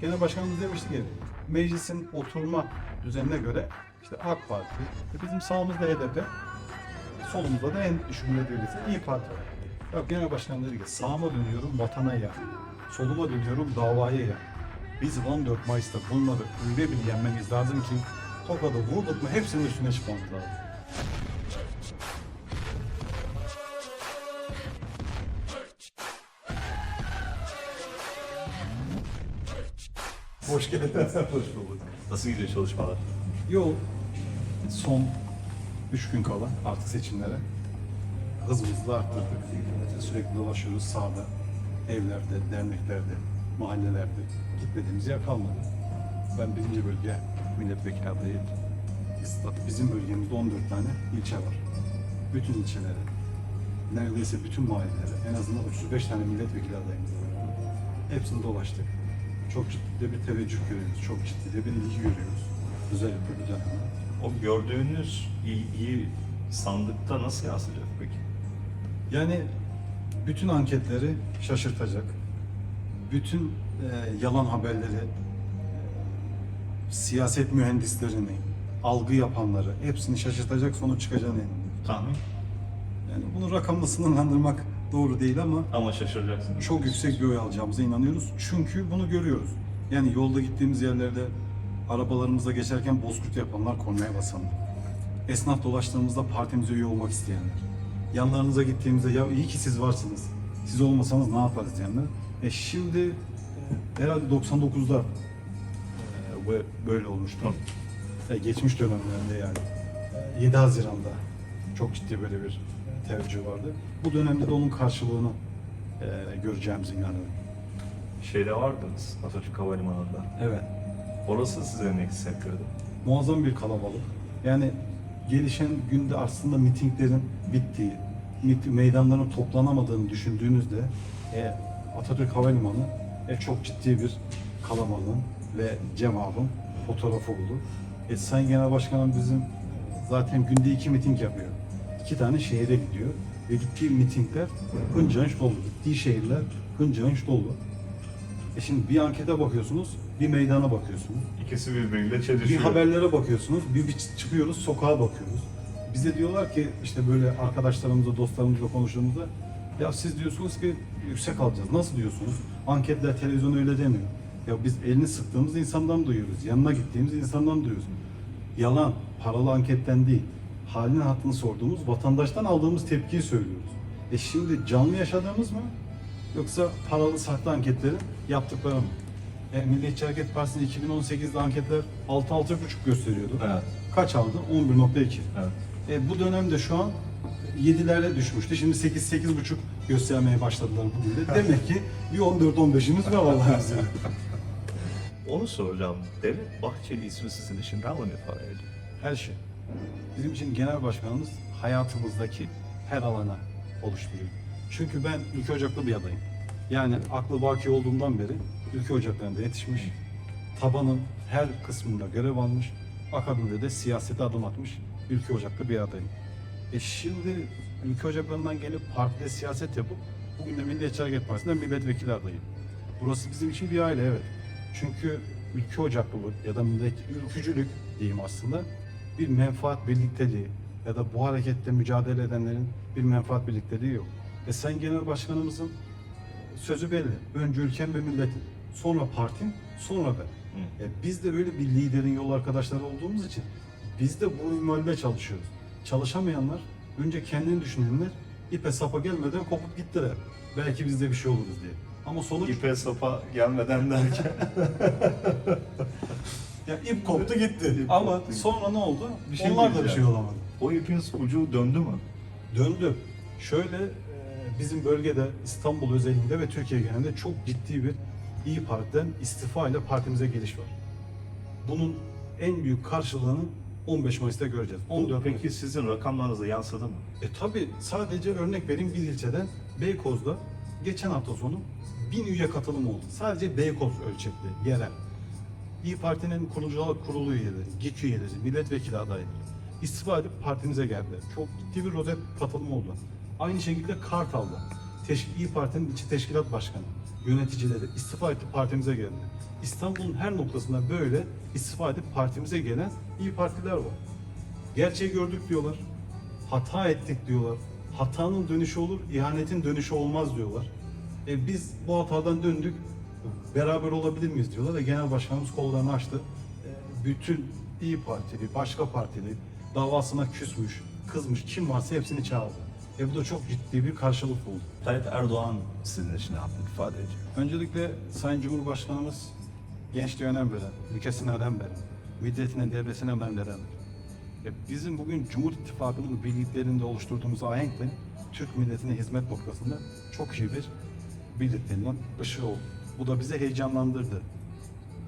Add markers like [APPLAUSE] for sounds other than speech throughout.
Genel Başkanımız demişti ki meclisin oturma düzenine göre işte AK Parti, e, bizim sağımızda HDP, solumuzda da en düşük milletvekilisi İyi Parti var. Ya Genel Başkan dedi ki sağıma dönüyorum vatana ya, soluma dönüyorum davaya ya. Biz 14 Mayıs'ta bunları öyle bir yenmemiz lazım ki tokadı vurduk mu hepsinin üstüne çıkmamız lazım. Hoş geldin. Hoş bulduk. Nasıl gidiyor çalışmalar? Yol son 3 gün kala artık seçimlere hızımızı arttırdık. Sürekli dolaşıyoruz sahada, evlerde, derneklerde, mahallelerde. Gitmediğimiz yer kalmadı. Ben birinci bölge milletvekili. Biz- Bizim bölgemizde 14 tane ilçe var. Bütün ilçelere, neredeyse bütün mahallelere, en azından 35 tane milletvekili adayımız var. Hepsini dolaştık. Çok ciddi de bir teveccüh görüyoruz, çok ciddi de bir ilgi görüyoruz. Özellikle bu dönemde. O gördüğünüz iyi, iyi sandıkta nasıl yansıyacak peki? Yani bütün anketleri şaşırtacak. Bütün e, yalan haberleri, e, siyaset mühendislerini, algı yapanları hepsini şaşırtacak sonuç çıkacağına inanıyorum. Tahmin. Yani bunu rakamla sınırlandırmak doğru değil ama Ama şaşıracaksınız. çok yüksek bir oy alacağımıza inanıyoruz. Çünkü bunu görüyoruz. Yani yolda gittiğimiz yerlerde arabalarımızda geçerken bozkurt yapanlar kornaya basanlar. Esnaf dolaştığımızda partimize üye olmak isteyenler. Yanlarınıza gittiğimizde ya iyi ki siz varsınız. Siz olmasanız ne yaparız diyenler. E şimdi e, herhalde 99'da e, bu böyle olmuştu. E, geçmiş dönemlerde yani. E, 7 Haziran'da çok ciddi böyle bir teveccüh vardı. Bu dönemde de onun karşılığını e, göreceğimize inanıyorum. Şeyde vardınız Atatürk Havalimanı'nda. Evet. Orası size ne hissettirdi? Muazzam bir kalabalık. Yani gelişen günde aslında mitinglerin bittiği, mit- meydanların toplanamadığını düşündüğünüzde e, Atatürk Havalimanı e, çok ciddi bir kalabalığın ve cevabın fotoğrafı oldu. E, Sayın Genel Başkanım bizim zaten günde iki miting yapıyor. İki tane şehire gidiyor ve gittiği mitingler hınca hınç dolu. Gittiği şehirler hınca hınç dolu. E şimdi bir ankete bakıyorsunuz, bir meydana bakıyorsunuz. İkisi birbiriyle Bir çelişiyor. haberlere bakıyorsunuz, bir, bir çıkıyoruz, sokağa bakıyoruz. Bize diyorlar ki işte böyle arkadaşlarımızla, dostlarımızla konuştuğumuzda ya siz diyorsunuz ki yüksek alacağız. Nasıl diyorsunuz? Anketler, televizyon öyle demiyor. Ya biz elini sıktığımız insandan duyuyoruz. Yanına gittiğimiz insandan duyuyoruz. Yalan, paralı anketten değil. Halini hattını sorduğumuz vatandaştan aldığımız tepkiyi söylüyoruz. E şimdi canlı yaşadığımız mı? Yoksa paralı sahte anketlerin yaptıkları mı? E, Milliyetçi Hareket Partisi'nin 2018'de anketler 6-6,5 gösteriyordu. Evet. Kaç aldı? 11.2. Evet. E, bu dönemde şu an 7'lere düşmüştü. Şimdi 8-8,5 göstermeye başladılar bugün de. Demek ki bir 14-15'imiz var Allah'ın izniyle. Onu soracağım. Devlet Bahçeli ismi sizin için ne ifade ediyor? Her şey. Bizim için genel başkanımız hayatımızdaki her alana oluşturuyor. Çünkü ben ülke ocaklı bir adayım. Yani aklı baki olduğumdan beri ülke ocaklarında yetişmiş, tabanın her kısmında görev almış, akabinde de siyasete adım atmış ülke ocaklı bir adayım. E şimdi ülke ocaklarından gelip partide siyaset yapıp bugün de Milliyetçi Hareket Partisi'nden milletvekili adayım. Burası bizim için bir aile evet. Çünkü ülke ocaklılık ya da millet ülkücülük diyeyim aslında bir menfaat birlikteliği ya da bu harekette mücadele edenlerin bir menfaat birlikteliği yok. E sen genel başkanımızın sözü belli. Önce ülkem ve milletim. Sonra partim, sonra ben. E biz de böyle bir liderin yol arkadaşları olduğumuz için biz de bu minvalde çalışıyoruz. Çalışamayanlar, önce kendini düşünenler ipe sapa gelmeden kopup gittiler. Belki biz de bir şey oluruz diye. Ama sonuç İpe sapa gelmeden derken. [LAUGHS] ya ip koptu gitti. İp Ama koptu. sonra ne oldu? Bir şey Onlar da bir şey olamadı. o ipin ucu döndü mü? Döndü. Şöyle e, bizim bölgede İstanbul özelinde ve Türkiye genelinde çok ciddi bir İyi Parti'den istifa ile partimize geliş var. Bunun en büyük karşılığını 15 Mayıs'ta göreceğiz. 14 Mayıs. Peki sizin rakamlarınıza yansıdı mı? E tabi sadece örnek vereyim bir ilçeden Beykoz'da geçen hafta sonu bin üye katılım oldu. Sadece Beykoz ölçekli, yerel. İyi Parti'nin kurucu kurulu üyeleri, GİK üyeleri, milletvekili adayları istifa edip partimize geldi. Çok ciddi bir rozet katılım oldu. Aynı şekilde Kartal'da, Teşk İyi Parti'nin içi teşkilat başkanı, yöneticileri istifa etti partimize geldi. İstanbul'un her noktasında böyle istifa edip partimize gelen İyi Partiler var. Gerçeği gördük diyorlar. Hata ettik diyorlar. Hatanın dönüşü olur, ihanetin dönüşü olmaz diyorlar. E biz bu hatadan döndük. Beraber olabilir miyiz diyorlar ve genel başkanımız kollarını açtı. E, bütün İyi Partili, başka partili davasına küsmüş, kızmış kim varsa hepsini çağırdı. E bu da çok ciddi bir karşılık buldu. Tayyip Erdoğan sizin için ne yapmak ifade ediyor? Öncelikle Sayın Cumhurbaşkanımız gençliğe önem veren, ülkesine önem veren, milletine, devletine önem veren. E, Bizim bugün Cumhur İttifakı'nın birliklerinde oluşturduğumuz ahenkle Türk milletine hizmet noktasında çok iyi bir birliklerinin ışığı oldu. Bu da bizi heyecanlandırdı.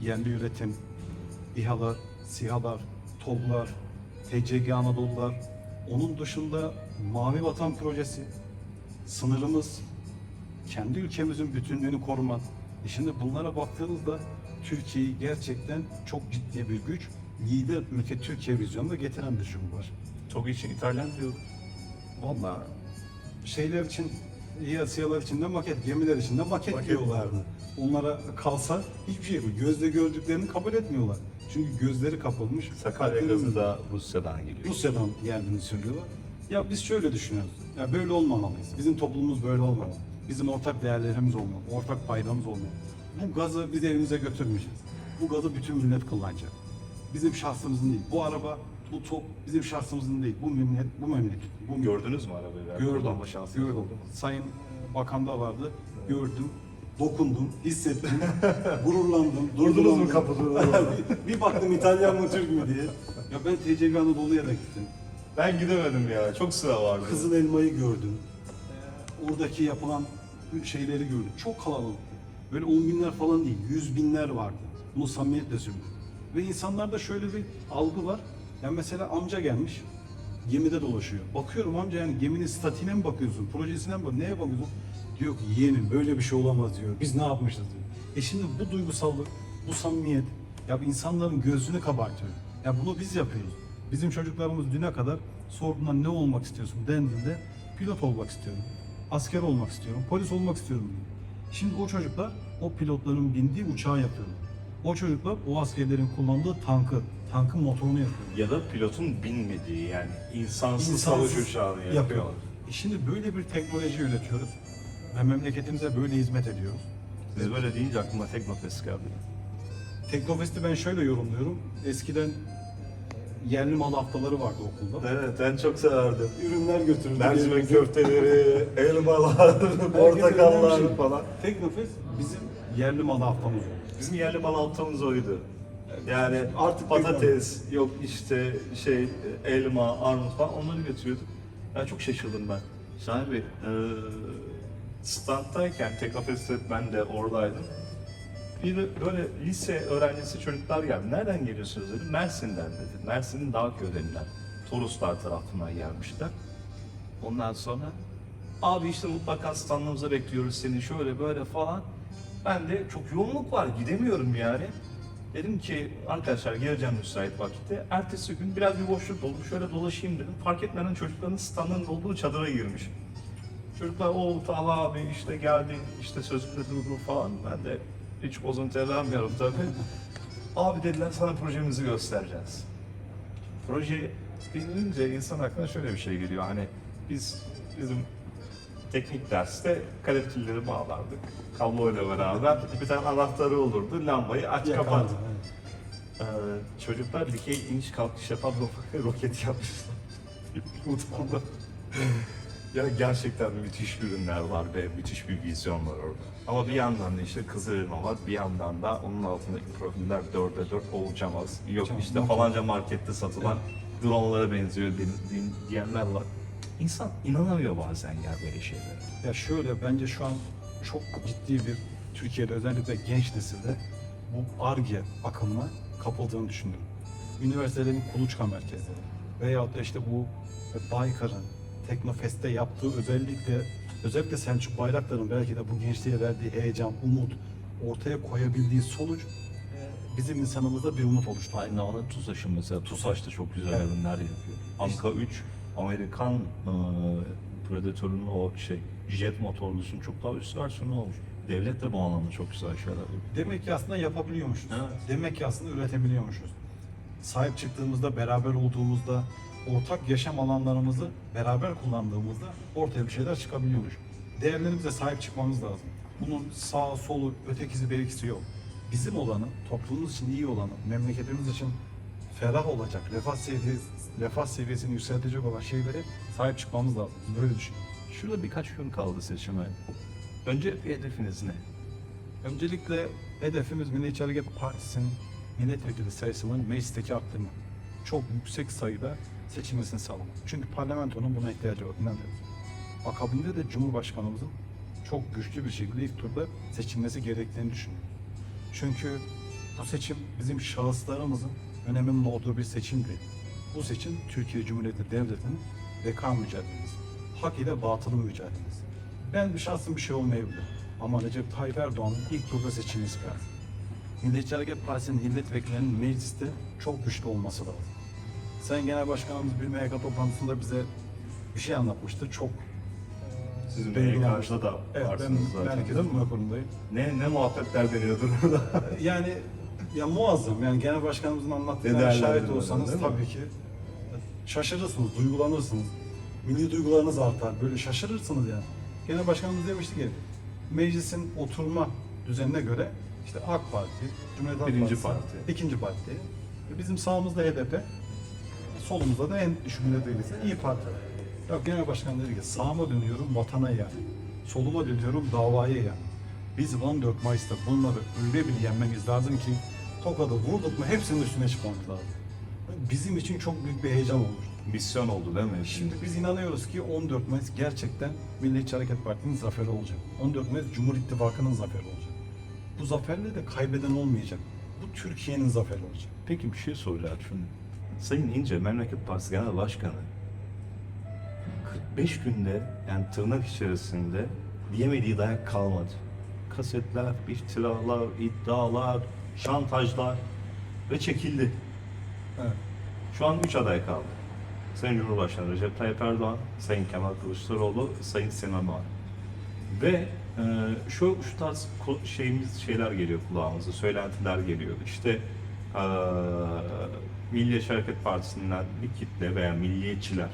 Yerli üretim, İHA'lar, SİHA'lar, TOG'lar, TCG Anadolu'lar, onun dışında Mavi Vatan Projesi, sınırımız, kendi ülkemizin bütünlüğünü korumak. E şimdi bunlara baktığınızda Türkiye'yi gerçekten çok ciddi bir güç, lider ülke Türkiye vizyonunda getiren bir cumhurbaşkanı. Çok için İtalyan diyor. Vallahi şeyler için, İHA'lar için de maket, gemiler için de maket, Maket. diyorlardı. Onlara kalsa hiçbir şey yok. Gözle gördüklerini kabul etmiyorlar. Çünkü gözleri kapılmış. Sakarya gazı da Rusya'dan geliyor. Rusya'dan geldiğini söylüyorlar. Ya biz şöyle düşünüyoruz. Ya böyle olmamalıyız. Bizim toplumumuz böyle olmamalı. Bizim ortak değerlerimiz olmalı. Ortak paydamız olmalı. Bu gazı biz evimize götürmeyeceğiz. Bu gazı bütün millet kullanacak. Bizim şahsımızın değil. Bu araba, bu top bizim şahsımızın değil. Bu memleket, bu memleket. Bu Gördünüz mü arabayı? Gördüm. Kullanma şansınız Gördüm. oldu mu? Sayın Bakan da vardı. Gördüm. Dokundum, hissettim, [LAUGHS] gururlandım. Durdunuz mu duygulandım. kapıda? [LAUGHS] bir, bir baktım İtalyan mı Türk mü diye. Ya ben TCG Anadolu'ya da gittim. Ben gidemedim ya. Çok sıra vardı. Kızıl Elma'yı gördüm. Ee, oradaki yapılan şeyleri gördüm. Çok kalabalık. Böyle on binler falan değil, yüz binler vardı. Bunu samimiyetle söylüyorum. Ve insanlarda şöyle bir algı var. Yani mesela amca gelmiş, gemide dolaşıyor. Bakıyorum amca yani geminin statiğine mi bakıyorsun, projesine mi bakıyorsun, neye bakıyorsun? Diyor ki yeğenim böyle bir şey olamaz diyor. Biz ne yapmışız diyor. E şimdi bu duygusallık, bu samimiyet, ya insanların gözünü kabartıyor. Ya bunu biz yapıyoruz. Bizim çocuklarımız düne kadar sorduğunda ne olmak istiyorsun dendiğinde pilot olmak istiyorum, asker olmak istiyorum, polis olmak istiyorum diyor. Şimdi o çocuklar o pilotların bindiği uçağı yapıyorlar. O çocuklar o askerlerin kullandığı tankı, tankın motorunu yapıyor. Ya da pilotun binmediği yani insansız, İnsansız savaş uçağını yapıyor. yapıyorlar. E şimdi böyle bir teknoloji üretiyoruz ve memleketimize böyle hizmet ediyoruz. Siz böyle deyince aklıma Teknofest geldi. Teknofest'i ben şöyle yorumluyorum. Eskiden yerli mal haftaları vardı okulda. Evet ben çok severdim. Ürünler götürürdü. Mercimek elimize. köfteleri, [LAUGHS] elmalar, Herkes portakallar önemli. falan. Teknofest bizim yerli mal haftamız oldu. Bizim yerli haftamız oydu. Yani Artık patates, yok işte şey elma, armut falan onları götürüyorduk. Ben çok şaşırdım ben. Şahin Bey, e, standdayken Teknofest'te ben de oradaydım. Bir böyle lise öğrencisi çocuklar geldi. Nereden geliyorsunuz dedim. Mersin'den dedi. Mersin'in Dağköy'lerinden. Toroslar tarafından gelmişler. Ondan sonra abi işte mutlaka standımıza bekliyoruz seni şöyle böyle falan. Ben de çok yoğunluk var gidemiyorum yani. Dedim ki arkadaşlar geleceğim müsait vakitte. Ertesi gün biraz bir boşluk oldu. Şöyle dolaşayım dedim. Fark etmeden çocukların standının olduğu çadıra girmiş. Çocuklar o Talha abi işte geldi işte sözümde durdu falan. Ben de hiç bozuntu vermiyorum tabii. abi dediler sana projemizi göstereceğiz. Proje denilince insan aklına şöyle bir şey geliyor. Hani biz bizim teknik derste kalepçileri bağlardık. Kabloyla beraber bir tane anahtarı olurdu. Lambayı aç kapat. Yakardı, Ee, çocuklar dikey iniş kalkış yapan ro- [LAUGHS] roket yapmışlar. [LAUGHS] Mutfağında. ya gerçekten müthiş ürünler var ve müthiş bir vizyon var orada. Ama bir yandan da işte Kızılelma var, bir yandan da onun altındaki profiller dörde dört olacamaz. Yok işte falanca markette satılan dronlara benziyor din- din- diyenler var. İnsan inanamıyor bazen ya böyle şeylere. Ya şöyle bence şu an çok ciddi bir Türkiye'de özellikle genç nesilde bu ARGE akımına kapıldığını düşünüyorum. Üniversitelerin kuluçka merkezi veyahut da işte bu Baykar'ın Teknofest'te yaptığı özellikle özellikle Selçuk Bayraktar'ın belki de bu gençliğe verdiği heyecan, umut ortaya koyabildiği sonuç e, bizim insanımızda bir umut oluştu. Aynı ona TUSAŞ'ın mesela TUSAŞ da çok güzel Evet. yapıyor. Anka 3 Amerikan e, Predator'un o şey jet motorlusunun çok daha üst versiyonu olmuş. Devlet de bu anlamda çok güzel şeyler yapıyor. Demek ki aslında yapabiliyormuşuz. Evet. Demek ki aslında üretebiliyormuşuz. Sahip çıktığımızda, beraber olduğumuzda, ortak yaşam alanlarımızı beraber kullandığımızda ortaya bir şeyler çıkabiliyormuş. Değerlerimize sahip çıkmamız lazım. Bunun sağ, solu, ötekisi, berikisi yok. Bizim olanı, toplumumuz için iyi olanı, memleketimiz için ferah olacak, refah seviyesi, refah seviyesini yükseltecek olan şeylere sahip çıkmamız lazım. Böyle düşünüyorum. Şurada birkaç gün kaldı seçime. Önce hedefiniz ne? Öncelikle hedefimiz Milliyetçi Hareket Partisi'nin milletvekili sayısının meclisteki arttırma. Çok yüksek sayıda seçilmesini sağlamak. Çünkü parlamentonun buna ihtiyacı var. İnanıyorum. Akabinde de Cumhurbaşkanımızın çok güçlü bir şekilde ilk turda seçilmesi gerektiğini düşünüyorum. Çünkü bu seçim bizim şahıslarımızın öneminin olduğu bir seçim değil. Bu seçim Türkiye Cumhuriyeti Devleti'nin beka mücadelesi. Hak ile batılın mücadelesi. Ben şahsım bir şey olmayabilir. Ama Recep Tayyip Erdoğan'ın ilk turda seçilmesi lazım. Milliyetçi Hareket Partisi'nin milletvekillerinin mecliste çok güçlü olması lazım. Sayın Genel Başkanımız bir MYK toplantısında bize bir şey anlatmıştı. Çok Sizin belli MYK'da olmuştu. da Evet, ben, zaten. ben herkesin kurumundayım. Ne, ne muhabbetler deniyordur burada? Yani ya muazzam yani genel başkanımızın anlattığına şahit olsanız değil mi? tabii ki şaşırırsınız, duygulanırsınız. Milli duygularınız artar. Böyle şaşırırsınız yani. Genel başkanımız demişti ki meclisin oturma düzenine göre işte AK Parti, Cumhuriyet Halk Birinci Partisi, parti. ikinci parti. Ve Bizim sağımızda HDP, solumuzda da en düşük milletvekilisi İyi Parti. Ya genel başkan dedi ki sağıma dönüyorum vatana yani. Soluma dönüyorum davaya yani. Biz 14 Mayıs'ta bunları öyle bir yenmemiz lazım ki tokadı vurduk mu hepsinin üstüne çıkmamız lazım. Bizim için çok büyük bir heyecan olur. Misyon oldu değil mi? Şimdi biz inanıyoruz ki 14 Mayıs gerçekten Milliyetçi Hareket Partisi'nin zaferi olacak. 14 Mayıs Cumhur İttifakı'nın zaferi olacak. Bu zaferle de kaybeden olmayacak. Bu Türkiye'nin zaferi olacak. Peki bir şey soracağım şimdi. Sayın İnce, Memleket Partisi Genel Başkanı 45 günde yani tırnak içerisinde diyemediği dayak kalmadı. Kasetler, iftiralar, iddialar, şantajlar ve çekildi. Evet. Şu an 3 aday kaldı. Sayın Cumhurbaşkanı Recep Tayyip Erdoğan, Sayın Kemal Kılıçdaroğlu, Sayın Sinan Oğan. Ve e, şu, şu tarz şeyimiz şeyler geliyor kulağımıza, söylentiler geliyor. İşte e, Milliyetçi Hareket Partisi'nden bir kitle veya milliyetçiler,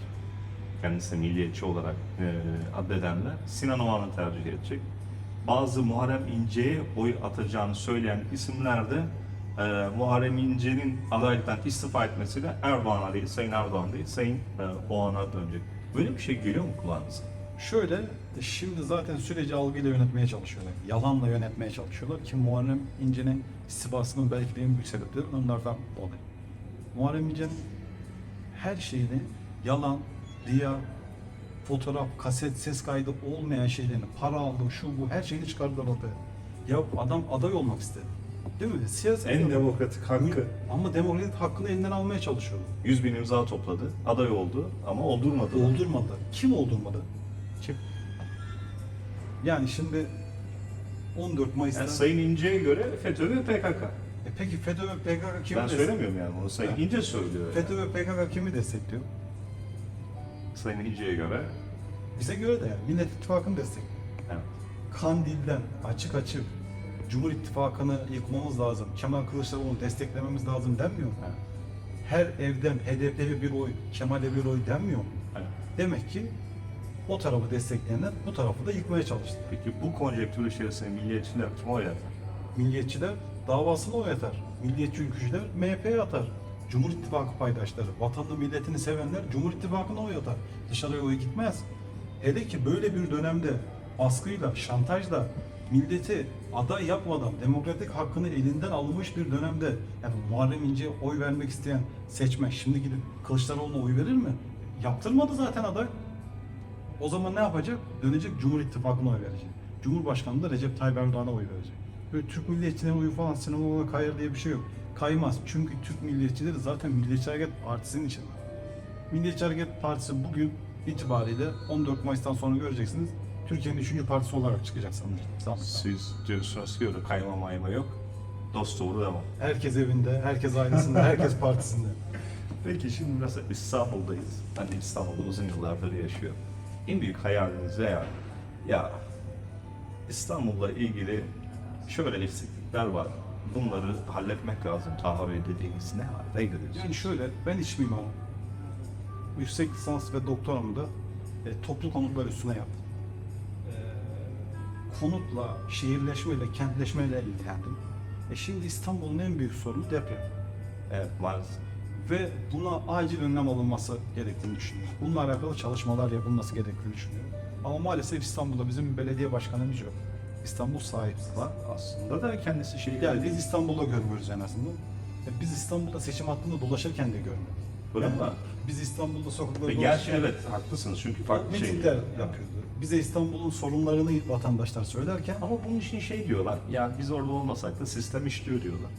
kendisi milliyetçi olarak e, addedenler Sinan Oğan'ı tercih edecek. Bazı Muharrem İnce'ye oy atacağını söyleyen isimler de e, Muharrem İnce'nin adaylıktan istifa etmesiyle Erdoğan'a değil, Sayın Erdoğan değil, Sayın e, Oğan'a dönecek. Böyle bir şey geliyor mu kulağınıza? Şöyle, şimdi zaten süreci algıyla yönetmeye çalışıyorlar. Yalanla yönetmeye çalışıyorlar ki Muharrem İnce'nin istifasının belki de en büyük sebepleri onlardan dolayı. Muharrem İnce'nin her şeyini yalan, riya, fotoğraf, kaset, ses kaydı olmayan şeylerini, para aldı, şu bu her şeyini çıkardılar ortaya. Ya adam aday olmak istedi. Değil mi? Siyaset En demokratik hakkı. Ama demokratik hakkını elinden almaya çalışıyorlar. 100 bin imza topladı, aday oldu ama oldurmadı. Oldurmadılar. Kim oldurmadı? Kim? Yani şimdi 14 Mayıs'ta... Yani Sayın İnce'ye göre FETÖ ve PKK. E peki FETÖ ve PKK kimi ben söylemiyorum yani bunu Sayın. İnce söylüyor. FETÖ yani. ve PKK kimi destekliyor? Sayın İnce'ye göre. Bize göre de yani Millet İttifakı'nı destekliyor. Evet. Kandil'den açık açık Cumhur İttifakı'nı yıkmamız lazım. Kemal Kılıçdaroğlu'nu desteklememiz lazım denmiyor mu? Evet. Her evden HDP'ye bir oy, Kemal'e bir oy denmiyor mu? Evet. Demek ki o tarafı destekleyenler bu tarafı da yıkmaya çalıştı. Peki bu konjektür içerisinde milliyetçiler kime oy atar? Milliyetçiler davasına oy atar. Milliyetçi ülkücüler MHP'ye atar. Cumhur İttifakı paydaşları, vatanını milletini sevenler Cumhur İttifakı'na oy atar. Dışarıya oy gitmez. Hele ki böyle bir dönemde baskıyla, şantajla milleti aday yapmadan demokratik hakkını elinden almış bir dönemde yani Muharrem İnce'ye oy vermek isteyen seçmen şimdi gidip Kılıçdaroğlu'na oy verir mi? Yaptırmadı zaten aday. O zaman ne yapacak? Dönecek Cumhur İttifakı'na oy verecek. Cumhurbaşkanı da Recep Tayyip Erdoğan'a oy verecek. Böyle Türk milliyetçilerine oyu falan sinemalara kayar diye bir şey yok. Kaymaz. Çünkü Türk milliyetçileri zaten Milliyetçi Hareket Partisi'nin içinde. Milliyetçi Hareket Partisi bugün itibariyle 14 Mayıs'tan sonra göreceksiniz. Türkiye'nin üçüncü partisi olarak çıkacak sanırım. Siz diyorsunuz ki öyle kayma mayma yok. Dost doğru devam. Herkes evinde, herkes ailesinde, herkes partisinde. [LAUGHS] Peki şimdi biraz İstanbul'dayız. Ben de İstanbul'da uzun yıllardır yaşıyorum. en büyük hayaliniz veya ya İstanbul'la ilgili şöyle eksiklikler var. Bunları halletmek lazım Taha Bey dediğiniz ne var? Ne görüyorsunuz? Yani şöyle, ben iç mimarım. Yüksek lisans ve doktoramı da e, toplu konutlar üstüne yaptım. E, konutla, şehirleşmeyle, kentleşmeyle ilgilendim. E şimdi İstanbul'un en büyük sorunu deprem. Evet maalesef. Ve buna acil önlem alınması gerektiğini düşünüyorum. Bununla alakalı çalışmalar yapılması gerektiğini düşünüyorum. Ama maalesef İstanbul'da bizim belediye başkanımız yok. İstanbul sahipsiz. Var aslında da kendisi şey Yani biz İstanbul'da görmüyoruz en azından. E, Biz İstanbul'da seçim hattında dolaşırken de görmüyoruz. Öyle mi? Biz İstanbul'da sokaklarda Ve gerçi evet haklısınız çünkü farklı şey. mitingler yapıyordu. Bize İstanbul'un sorunlarını vatandaşlar söylerken Ama bunun için şey diyorlar, ya biz orada olmasak da sistem işliyor diyorlar.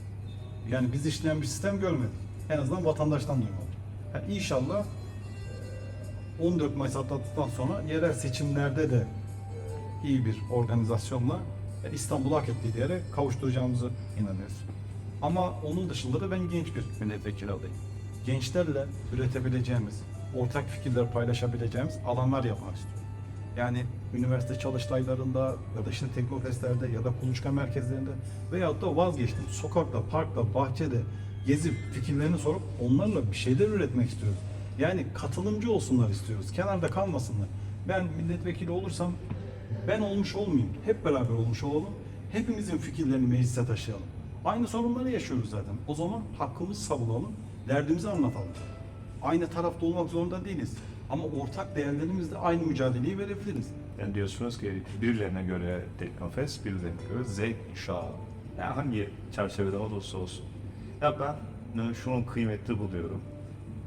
yani biz işleyen bir sistem görmedik. En azından vatandaştan duymadık. Yani inşallah e, 14 Mayıs atlattıktan sonra yerel seçimlerde de iyi bir organizasyonla e, İstanbul'u hak ettiği yere kavuşturacağımızı inanıyoruz. Ama onun dışında da ben genç bir milletvekili adayım. Gençlerle üretebileceğimiz, ortak fikirler paylaşabileceğimiz alanlar yapmak istiyorum. Yani üniversite çalıştaylarında ya da işte teknofestlerde ya da kuluçka merkezlerinde veyahut da vazgeçtim. Sokakta, parkta, bahçede gezip fikirlerini sorup onlarla bir şeyler üretmek istiyoruz. Yani katılımcı olsunlar istiyoruz. Kenarda kalmasınlar. Ben milletvekili olursam ben olmuş olmayayım. Hep beraber olmuş olalım. Hepimizin fikirlerini meclise taşıyalım. Aynı sorunları yaşıyoruz zaten. O zaman hakkımızı savunalım, derdimizi anlatalım. Aynı tarafta olmak zorunda değiliz. Ama ortak değerlerimizle aynı mücadeleyi verebiliriz. Yani diyorsunuz ki birilerine göre Teknofest, birilerine göre zevk kuşağı. Yani hangi çerçevede olursa olsun. Ya ben e, şunun kıymetli buluyorum.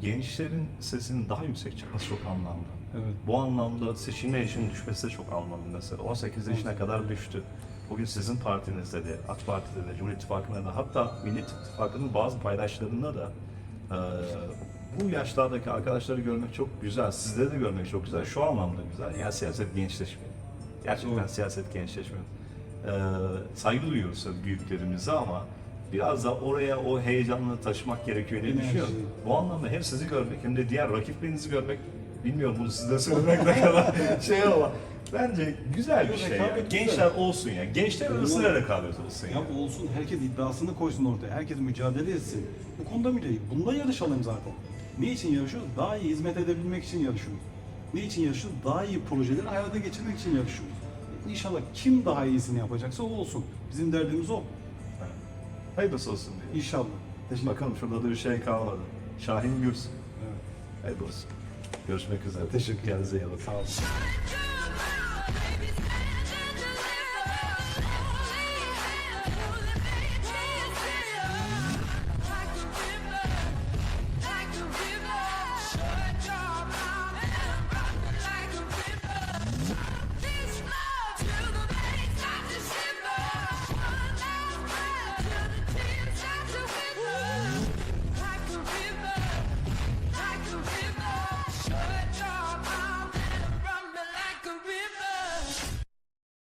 Gençlerin sesinin daha yüksek çıkması çok anlamlı. Evet. Bu anlamda seçilme yaşının düşmesi de çok anlamlı mesela. 18 yaşına kadar düştü. Bugün sizin partinizde de, AK Parti'de de, Cumhur İttifakı'nda da, hatta Millet İttifakı'nın bazı paydaşlarında da e, bu yaşlardaki arkadaşları görmek çok güzel. Sizleri de görmek çok güzel. Şu anlamda güzel. Yani siyaset gençleşmiyor. Gerçekten Doğru. siyaset gençleşmiyor. E, saygı duyuyoruz büyüklerimize ama biraz da oraya o heyecanla taşımak gerekiyor diye düşünüyorum. Bu anlamda hem sizi görmek hem de diğer rakiplerinizi görmek bilmiyorum bunu size söylemek ne kadar [LAUGHS] şey ama bence güzel bir şey. ya. rekabet güzel. Gençler olsun ya. Gençler arasında rekabet olsun ya. Ya olsun, herkes iddiasını koysun ortaya. Herkes mücadele etsin. Bu konuda bile bunda yarışalım zaten. Ne için yarışıyoruz? Daha iyi hizmet edebilmek için yarışıyoruz. Ne için yarışıyoruz? Daha iyi projeleri hayata geçirmek için yarışıyoruz. İnşallah kim daha iyisini yapacaksa o olsun. Bizim derdimiz o. Hayırlısı olsun diye. İnşallah. Teşekkür Bakalım şurada da bir şey kalmadı. Şahin Gürs. Evet. Hayırlı olsun. Görüşmek üzere. Teşekkür. Kendinize iyi bakın. Sağ olun.